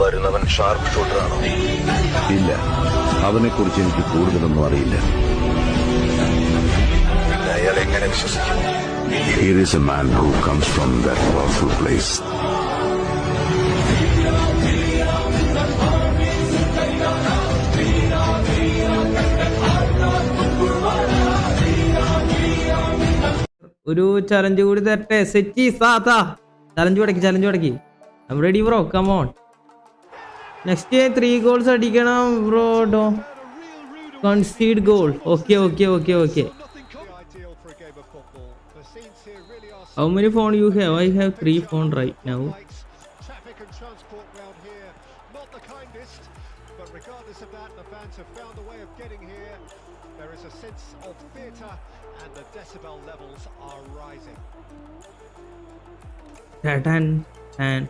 വരുന്നവൻ ഷാർപ്പ് ഷൂട്ടറാണോ ഇല്ല. അവനെക്കുറിച്ച് എനിക്ക് കൂടുതലൊന്നും അറിയില്ല. അയാൾ എങ്ങനെ വിശ്വസിക്കും? Here is a man who comes from that powerful place. ഒരു ചലഞ്ച് കൂടി തരട്ടെ. സെറ്റി സാധാ. ചലഞ്ച് തുടക്കി challenge തുടക്കി ready bro come on next three goals അടിക്കണം bro Dr concede goal okay okay okay okay ideal for a game of football. The scenes here really are how many phone you have I have three phone right now lights. Traffic and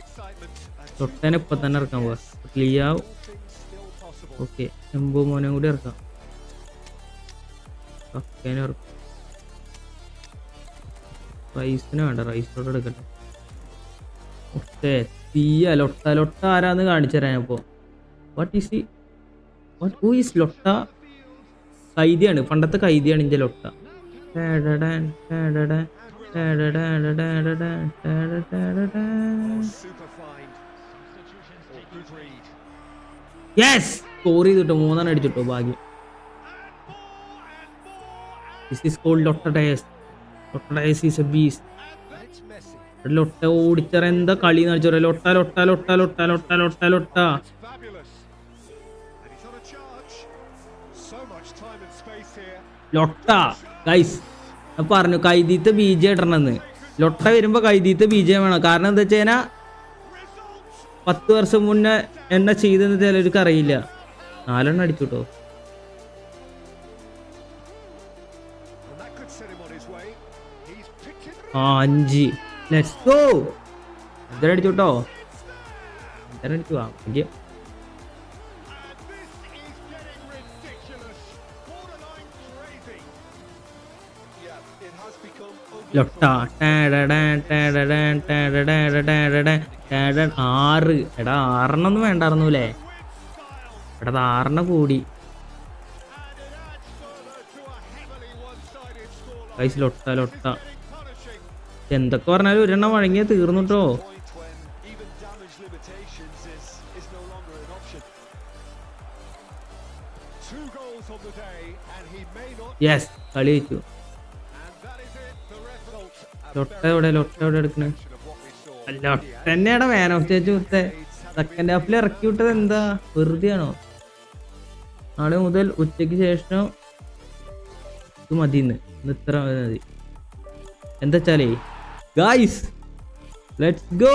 excitement. And തൊട്ടേനെ ഇപ്പൊ തന്നെ ഇറക്കാൻ പോവാ. ക്ലിയാവും. Okay എൺപത് മോനെ കൂടി ഇറക്കാം. ഒക്കേനെ ഇറക്കാം റൈസിന് വേണ്ട റൈസിനോട് എടുക്കട്ടെ. ഒട്ടേ തീയ ലൊട്ട ലൊട്ട ആരാന്ന് കാണിച്ചു അപ്പോ what is what who is Lotta? കൈദിയാണ് പണ്ടത്തെ കൈദിയാണ് ഇന്റെ ലൊട്ട. ടേടടാൻ, ടേടടാൻ, ടേടടാൻ, ടേടടാൻ, ടേടടാൻ. Super find. Or good read. Yes score ചെയ്തിട്ടോ മൂന്നെണ്ണം അടിച്ചിട്ടോ ഭാഗ്യം this is called Lotta Dias Lotta Dias is a beast. Lotta ഓടിച്ചറ എന്താ കളി എന്ന് വെച്ചാൽ Lotta Lotta Lotta Lotta Lotta Lotta Lotta. Lotta guys പറഞ്ഞു ബി ജെ ഇടണമെന്ന്. ലൊട്ട വരുമ്പോ ബി ജെ വേണം. കാരണം എന്താ വെച്ചാൽ പത്ത് വർഷം മുന്നേ എന്നെ ചെയ്തെന്ന് ചിലർക്ക് അറിയില്ല. നാലെണ്ണം അടിച്ചു കേട്ടോ. ആ അഞ്ച്. അടിച്ചു കേട്ടോ അഞ്ചര അടിച്ചു? ആ ആറ് എടാ ആറെണ്ണൊന്നും വേണ്ടായിരുന്നുല്ലേ എടാ ആറെണ്ണ കൂടി ലൊട്ട ലൊട്ട എന്തൊക്കെ പറഞ്ഞാലും ഒരെണ്ണം വഴങ്ങിയ തീർന്നുട്ടോ യെസ് കളി ലൊട്ട എവിടെ ലൊട്ട എവിടെ എടുക്കണേ. ലൊട്ട തന്നെയാണ് മാൻ ഓഫ് ചേച്ചി കുത്തേ സെക്കൻഡ് ഹാഫിൽ ഇറക്കി വിട്ടത് എന്താ? വെറുതെയാണോ? നാളെ മുതൽ ഉച്ചയ്ക്ക് ശേഷം ഇത് മതി ഇന്ന് ഇത്ര മതി. എന്താ വെച്ചാലേ guys let's go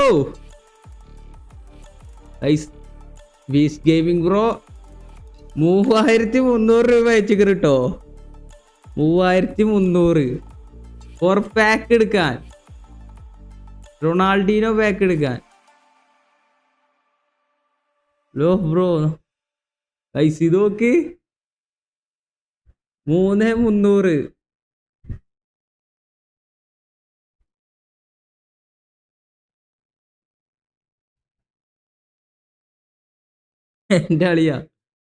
guys beast gaming bro മൂവായിരത്തി മുന്നൂറ് രൂപ അയച്ചു കിട്ടോ മൂവായിരത്തി മുന്നൂറ്. ഫോർ പാക്ക് എടുക്കാൻ. റൊണാൾഡീനോ പാക്ക് എടുക്കാൻ. ലോ ബ്രോ പൈസ ഇത് നോക്ക്. മൂന്ന് മുന്നൂറ്. എന്റെ അളിയാ.